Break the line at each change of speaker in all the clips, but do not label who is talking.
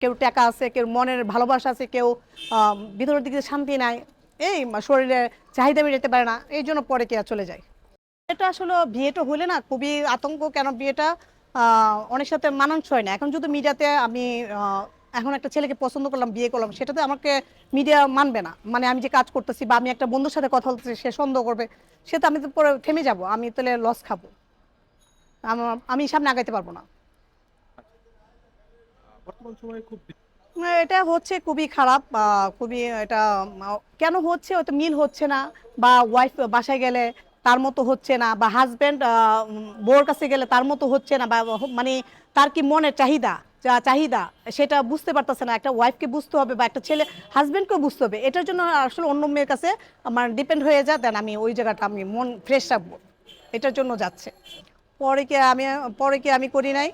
কেউ টাকা আছে, কেউ মনের ভালোবাসা আছে, কেউ ভিতরের দিকে শান্তি নাই, এই শরীরে চাহিদা মেটাতে পারে না, এই জন্য পরে কে চলে যায়। এটা আসলে বিয়েটা হলে না খুবই আতঙ্ক, কেন বিয়েটা অনেক সাথে মানান মানানসই না। এখন যদি মিডিয়াতে আমি এখন একটা ছেলেকে পছন্দ করলাম, বিয়ে করলাম সেটাতে আমাকে মিডিয়া মানবে না। মানে আমি যে কাজ করতেছি বা আমি একটা বন্ধুর সাথে কথা বলতেছি, সে সন্দেহ করবে, সে তো আমি তো পরে থেমে যাব, আমি তাহলে লস খাব। আমি সামনে আগাইতে পারব না।
বর্তমান সময়ে খুব
এটা হচ্ছে খুবই খারাপ খুবই এটা কেন হচ্ছে? হয়তো মিল হচ্ছে না, বা ওয়াইফ বাসায় গেলে তার মতো হচ্ছে না, বা হাজব্যান্ড বউর কাছে গেলে তার মতো হচ্ছে না, বা মানে তার কি মনের চাহিদা, যা চাহিদা, সেটা বুঝতে পারতেছে না। একটা ওয়াইফকে বুঝতে হবে, বা একটা ছেলে হাজব্যান্ডকেও বুঝতে হবে। এটার জন্য আসলে অন্য মেয়ের কাছে আমার ডিপেন্ড হয়ে যায় দেন আমি ওই জায়গাটা আমি মন ফ্রেশ রাখব। এটার জন্য যাচ্ছে। পরে কি আমি, পরে কি আমি করি নাই?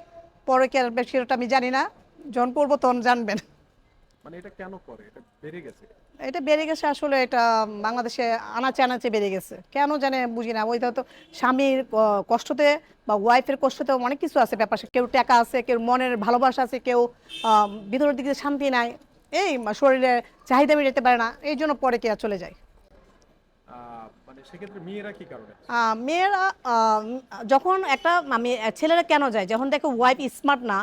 পরে কি আর সেটা আমি জানি না। যখন তখন জানবেন।
মানে এটা কেন করে? এটা বেড়ে গেছে।
এটা বেড়ে গেছে আসলে এটা বাংলাদেশে আনাচে আনাচে বেড়ে গেছে। কেন জানে বুঝি না। ওইটা তো স্বামীর কষ্টতে বা ওয়াইফের কষ্টতে অনেক কিছু আছে ব্যাপার। কেউ টাকা আছে কেউ মনের ভালোবাসা আছে কেউ ভিতরের দিকে শান্তি নাই। এই শরীরে চাহিদা মেটাতে পারে না। এই জন্য পরে কে চলে যায়।
মানে সেক্ষেত্রে মেয়েরা কি কারণে?
মেয়েরা যখন একটা আমি ছেলেরা কেন যায়? যখন দেখো ওয়াইফ স্মার্ট না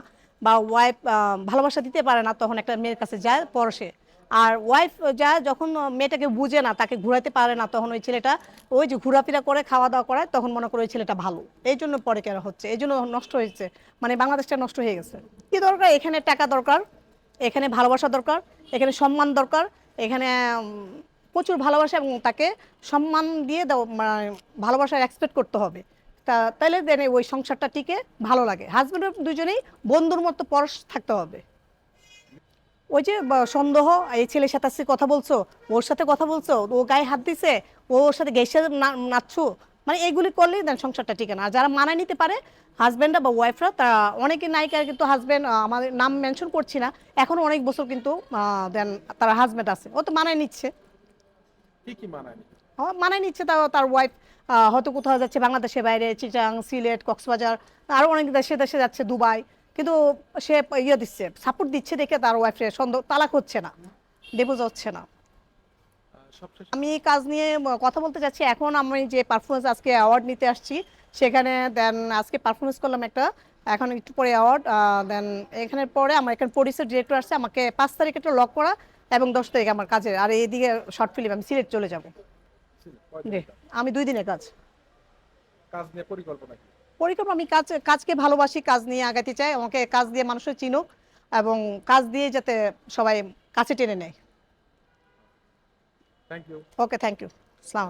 বা ওয়াইফ ভালোবাসা দিতে পারে না, তখন একটা মেয়ের কাছে যায় পরশে আর ওয়াইফ যায় যখন মেয়েটাকে বুঝে না, তাকে ঘুরাতে পারে না, তখন ওই ছেলেটা ওই যে ঘোরাফেরা করে খাওয়া দাওয়া করায়, তখন মনে করে ওই ছেলেটা ভালো। এই জন্য পরে কেন হচ্ছে? এই জন্য নষ্ট হয়েছে। মানে বাংলাদেশটা নষ্ট হয়ে গেছে। কি দরকার? এখানে টাকা দরকার, এখানে ভালোবাসা দরকার, এখানে সম্মান দরকার, এখানে প্রচুর ভালোবাসা এবং তাকে সম্মান দিয়ে মানে ভালোবাসার এক্সপেক্ট করতে হবে। তা তাহলে দেন ওই সংসারটা টিকে ভালো লাগে। হাজব্যান্ড দুজনেই বন্ধুর মতো পরশ থাকতে হবে। ওই যে সন্দেহ, এই ছেলের সাথে আজকে কথা বলছো, ওর সাথে কথা বলছো, ও গায়ে হাত দিছে, ও ওর সাথে গেসে নাচছো মানে এইগুলি করলেই দেন সংসারটা টিকে না। যারা মানায় নিতে পারে হাজব্যান্ডরা বা ওয়াইফরা তারা অনেকে নায়িকার কিন্তু হাজব্যান্ড আমাদের নাম মেনশন করছি না। এখনও অনেক বছর কিন্তু দেন তারা হাজব্যান্ড আছে। ও তো মানায় নিচ্ছে।
কি কি মানায়
মানায় নিচ্ছে তাও তার ওয়াইফ হয়তো কোথাও যাচ্ছে বাংলাদেশের বাইরে চিটাং সিলেট কক্সবাজার আরও অনেক দেশে দেশে যাচ্ছে দুবাই। কিন্তু সে ইয়ে দিচ্ছে সাপোর্ট দিচ্ছে দেখে তার ওয়াইফের সন্দেহ তালাক হচ্ছে না ডিভোর্স হচ্ছে না। আমি কাজ নিয়ে কথা বলতে চাচ্ছি এখন আমি যে পারফরমেন্স আজকে অ্যাওয়ার্ড নিতে আসছি সেখানে দেন আজকে পারফরমেন্স করলাম একটা এখন একটু পরে অ্যাওয়ার্ড দেন এখানের পরে আমার এখানে প্রডিউসার ডিরেক্টর আসছে আমাকে পাঁচ তারিখ একটা লক করা এবং দশ তারিখ আমার কাজের। আর এইদিকে শর্ট ফিল্ম আমি সিলেট চলে যাব। জি আমি দুই দিনের কাজ।
কাজ নিয়ে পরিকল্পনা
পরিকল্পনা আমি কাজ কাজকে ভালোবাসি কাজ নিয়ে আগাতে চাই আমাকে কাজ দিয়ে মানুষের চিনুক এবং কাজ দিয়ে যাতে সবাই কাছে টেনে নেয়।
Thank you
okay thank you আসসালাম